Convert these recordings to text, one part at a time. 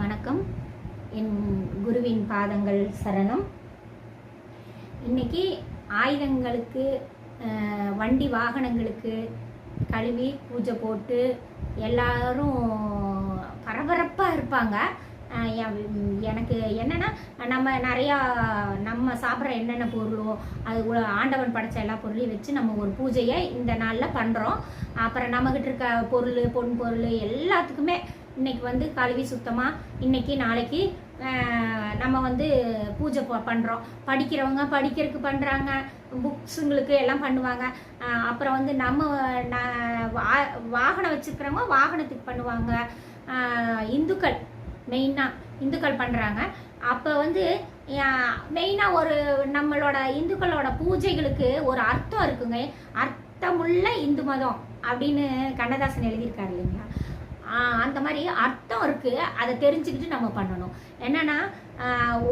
வணக்கம். என் குருவின் பாதங்கள் சரணம். இன்னைக்கு ஆயுதங்களுக்கு வண்டி வாகனங்களுக்கு கழுவி பூஜை போட்டு எல்லாரும் பரபரப்பாக இருப்பாங்க. எனக்கு என்னென்னா நம்ம நிறையா நம்ம சாப்பிட்ற என்னென்ன பொருளோ அது ஆண்டவன் படைச்ச எல்லா பொருளையும் வச்சு நம்ம ஒரு பூஜையை இந்த நாளில் பண்ணுறோம் அப்புறம் நம்மகிட்ட இருக்க பொருள் பொன் பொருள் எல்லாத்துக்குமே இன்னைக்கு வந்து கழுவி சுத்தமாக இன்னைக்கு நாளைக்கு நம்ம வந்து பூஜை பண்ணுறோம் படிக்கிறவங்க படிக்கிறதுக்கு பண்ணுறாங்க புக்ஸுங்களுக்கு எல்லாம் பண்ணுவாங்க. அப்புறம் வந்து நம்ம வா- வாகனம் வச்சுருக்கிறவங்க வாகனத்துக்கு பண்ணுவாங்க. இந்துக்கள் மெயினாக இந்துக்கள் பண்ணுறாங்க அப்போ வந்து மெயினாக ஒரு நம்மளோட இந்துக்களோட பூஜைகளுக்கு ஒரு அர்த்தம் இருக்குங்க. அர்த்தமுள்ள இந்து மதம் அப்படின்னு கண்ணதாசன் எழுதியிருக்காரு இல்லைங்களா? அந்த மாதிரி அர்த்தம் இருக்குது அதை தெரிஞ்சுக்கிட்டு நம்ம பண்ணணும். என்னென்னா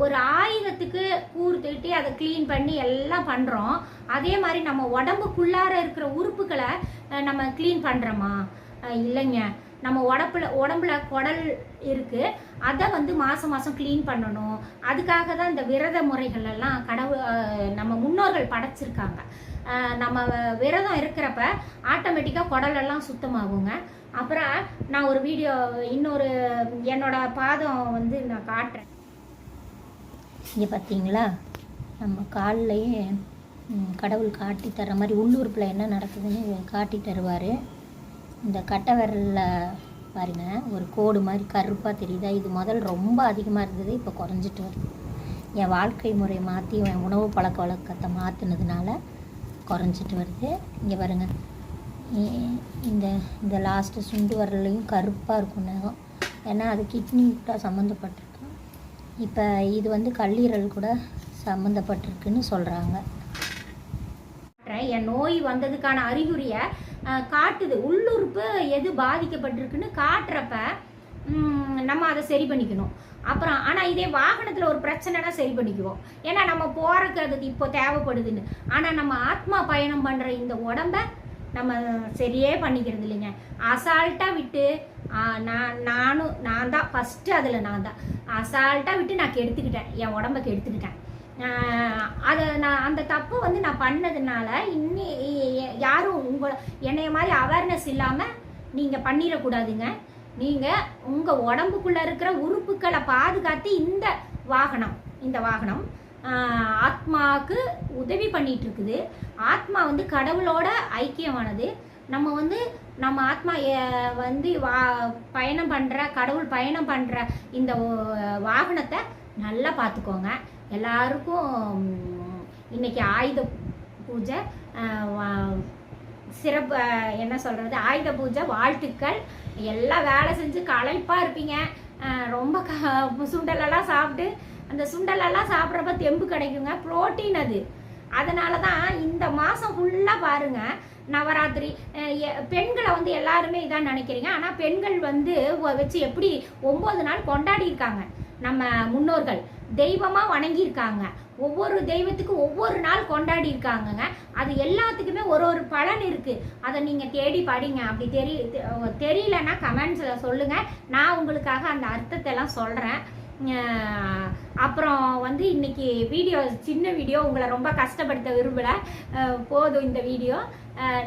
ஒரு ஆயுதத்துக்கு கூறு தூட்டி அதை க்ளீன் பண்ணி எல்லாம் பண்ணுறோம் அதே மாதிரி நம்ம உடம்புக்குள்ளார இருக்கிற உறுப்புகளை நம்ம க்ளீன் பண்ணுறோமா இல்லைங்க. நம்ம உடம்புல உடம்புல குடல் இருக்கு. அதை வந்து மாசம் மாசம் க்ளீன் பண்ணணும். அதுக்காக தான் இந்த விரத முறைகள் எல்லாம் கடவுள் நம்ம முன்னோர்கள் படைச்சிருக்காங்க. நம்ம விரதம் இருக்கிறப்ப ஆட்டோமேட்டிக்காக குடலெல்லாம் சுத்தமாகுங்க. அப்புறம் நான் ஒரு வீடியோ இன்னொரு என்னோட பாதம் வந்து நான் காட்டுறேன். இங்கே பார்த்தீங்களா நம்ம கால்லையே கடவுள் காட்டி தர்ற மாதிரி உள்ளூர்ப்பில் என்ன நடக்குதுன்னு காட்டி தருவார். இந்த கட்டை விரலில் பாருங்க ஒரு கோடு மாதிரி கருப்பாக தெரியுதா? இது முதல் ரொம்ப அதிகமாக இருந்தது இப்போ குறைஞ்சிட்டு வருது. என் வாழ்க்கை முறை மாற்றி என் உணவு பழக்க வழக்கத்தை மாற்றினதுனால குறைஞ்சிட்டு வருது. இங்கே பாருங்க. இந்த இந்த லாஸ்ட்டு சுண்டு வரலையும் கருப்பாக இருக்கும் நகம் ஏன்னா அது கிட்னி கூட சம்மந்தப்பட்டிருக்கு இப்போ இது வந்து கல்லீரல் கூட சம்மந்தப்பட்டிருக்குன்னு சொல்கிறாங்க என் நோய் வந்ததுக்கான அறிகுறியை காட்டுது. உள்ளுறுப்பு எது பாதிக்கப்பட்டிருக்குன்னு காட்டுறப்ப நம்ம அதை சரி பண்ணிக்கணும். அப்புறம் ஆனால் இதே வாகனத்தில் ஒரு பிரச்சனைனா சரி பண்ணிக்குவோம். ஏன்னா நம்ம போகிறதுக்கு அது இப்போ தேவைப்படுதுன்னு. ஆனால் நம்ம ஆத்மா பயணம் பண்ணுற இந்த உடம்ப நம்ம சரியே பண்ணிக்கிறது இல்லைங்க. அசால்ட்டாக விட்டு நான் நானும் நான் தான் ஃபஸ்ட்டு அதில் நான் தான். அசால்ட்டாக விட்டு நான் கெடுத்துக்கிட்டேன். என் உடம்ப கெடுத்துக்கிட்டேன். அதை நான் அந்த தப்பு வந்து நான் பண்ணதுனால இன்னி யாரும் உங்களை என்னைய மாதிரி அவேர்னஸ் இல்லாமல் நீங்கள் பண்ணிடக்கூடாதுங்க நீங்கள் உங்கள் உடம்புக்குள்ளே இருக்கிற உறுப்புகளை பாதுகாத்து இந்த வாகனம் இந்த வாகனம் ஆத்மாவுக்கு உதவி பண்ணிட்டு இருக்குது. ஆத்மா வந்து கடவுளோட ஐக்கியமானது. நம்ம வந்து நம்ம ஆத்மா வந்து வா பயணம் பண்ணுற கடவுள் பயணம் பண்ணுற இந்த வாகனத்தை நல்லா பார்த்துக்கோங்க. எல்லாருக்கும் இன்றைக்கி இன்னைக்கு ஆயுத பூஜை சிறப்பு என்ன சொல்கிறது ஆயுத பூஜை வாழ்த்துக்கள். எல்லாம் வேலை செஞ்சு களைப்பாக இருப்பீங்க. ரொம்ப க சுண்டலெல்லாம் சாப்பிட்டு அந்த சுண்டலெல்லாம் சாப்பிட்றப்ப தெம்பு கிடைக்குங்க. புரோட்டீன் அது. அதனால தான் இந்த மாதம் ஃபுல்லாக பாருங்க. நவராத்திரி பெண்களை வந்து எல்லாருமே இதான் நினைக்கிறீங்க. ஆனால் பெண்கள் வந்து வச்சு எப்படி ஒம்பது நாள் கொண்டாடி இருக்காங்க. நம்ம முன்னோர்கள் தெய்வமாக வணங்கியிருக்காங்க. ஒவ்வொரு தெய்வத்துக்கும் ஒவ்வொரு நாள் கொண்டாடி இருக்காங்கங்க அது எல்லாத்துக்குமே ஒரு ஒரு பலன் இருக்குது அதை நீங்கள் தேடி படிங்க. அப்படி தெரிய தெரியலன்னா கமெண்ட்ஸில் சொல்லுங்கள் நான் உங்களுக்காக அந்த அர்த்தத்தை எல்லாம் சொல்கிறேன் அப்புறம் வந்து இன்னைக்கு வீடியோ சின்ன வீடியோ உங்களை ரொம்ப கஷ்டப்படுத்த விரும்பலை. போதும் இந்த வீடியோ.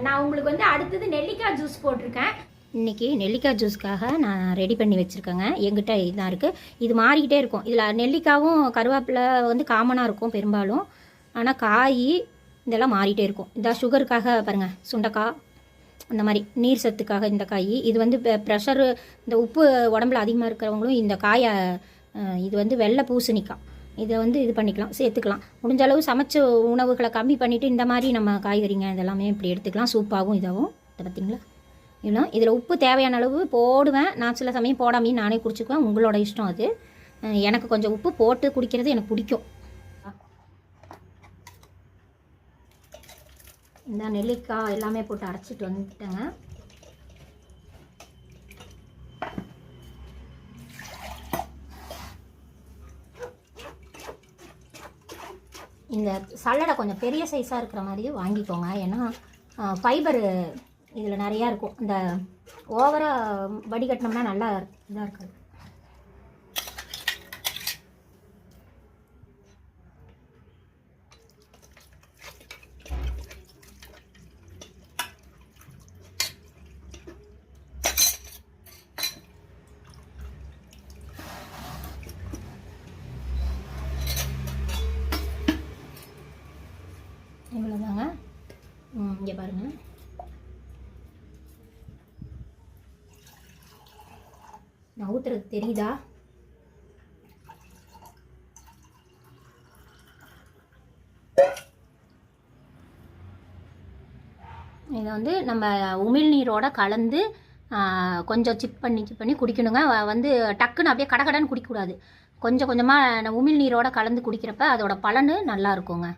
நான் உங்களுக்கு வந்து அடுத்தது நெல்லிக்காய் ஜூஸ் போட்டிருக்கேன். இன்றைக்கி நெல்லிக்காய் ஜூஸ்க்காக நான் ரெடி பண்ணி வச்சுருக்கேங்க. எங்கிட்ட இதான் இருக்குது இது மாறிக்கிட்டே இருக்கும். இதில் நெல்லிக்காவும் கருவேப்பிலை வந்து காமனாக இருக்கும் பெரும்பாலும். ஆனால் காய் இதெல்லாம் மாறிட்டே இருக்கும். இந்த சுகருக்காக பாருங்கள் சுண்டைக்காய் அந்த மாதிரி நீர் சத்துக்காக இந்த காய். இது வந்து ப்ரெஷரு இந்த உப்பு உடம்புல அதிகமாக இருக்கிறவங்களும் இந்த காயை இது வந்து வெள்ளை பூசணிக்காய். இதை வந்து இது பண்ணிக்கலாம் சேர்த்துக்கலாம். முடிஞ்ச அளவு சமைச்ச உணவுகளை கம்மி பண்ணிவிட்டு இந்த மாதிரி நம்ம காய்கறிங்க இதெல்லாமே இப்படி எடுத்துக்கலாம். சூப்பாகவும் இதாகவும். இதை பார்த்தீங்களா இவ்வளோ இதில் உப்பு தேவையான அளவு போடுவேன். நான் சில சமயம் போடாமையும் நானே குடிச்சுக்குவேன். உங்களோட இஷ்டம் அது. எனக்கு கொஞ்சம் உப்பு போட்டு குடிக்கிறது எனக்கு பிடிக்கும். இந்த நெல்லிக்காய் எல்லாமே போட்டு அரைச்சிட்டு வந்துட்டேங்க. இந்த சல்லடை கொஞ்சம் பெரிய சைஸாக இருக்கிற மாதிரி வாங்கிக்கோங்க. ஏன்னா ஃபைபரு இதில் நிறையா இருக்கும். இந்த ஓவராக வடிகட்டினோம்னா நல்லா இதாக இருக்காது. இவ்வளோதாங்க இங்கே பாருங்கள் நான் ஊற்றுறது தெரியுதா? இதை வந்து நம்ம உமிழ்நீரோட கலந்து கொஞ்சம் சிப் பண்ணி சிப் பண்ணி குடிக்கணுங்க. வந்து டக்குன்னு அப்படியே கடகடன்னு குடிக்கக்கூடாது. கொஞ்சம் கொஞ்சமாக உமிழ்நீரோட கலந்து குடிக்கிறப்ப அதோட பலன் நல்லா இருக்குங்க.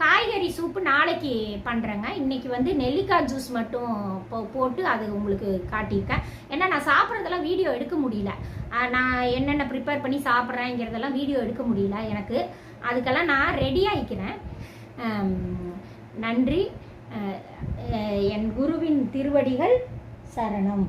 காய்கறி சூப்பு நாளைக்கு பண்ணுறேங்க இன்னைக்கு வந்து நெல்லிக்காய் ஜூஸ் மட்டும் போ- போட்டு அது உங்களுக்கு காட்டியிருக்கேன். ஏன்னா நான் சாப்பிட்றதெல்லாம் வீடியோ எடுக்க முடியல. நான் என்னென்ன ப்ரிப்பேர் பண்ணி சாப்பிட்றேங்கிறதெல்லாம் வீடியோ எடுக்க முடியல எனக்கு. அதுக்கெல்லாம் நான் ரெடி ஆகிக்கிறேன் நன்றி. என் குருவின் திருவடிகள் சரணம்.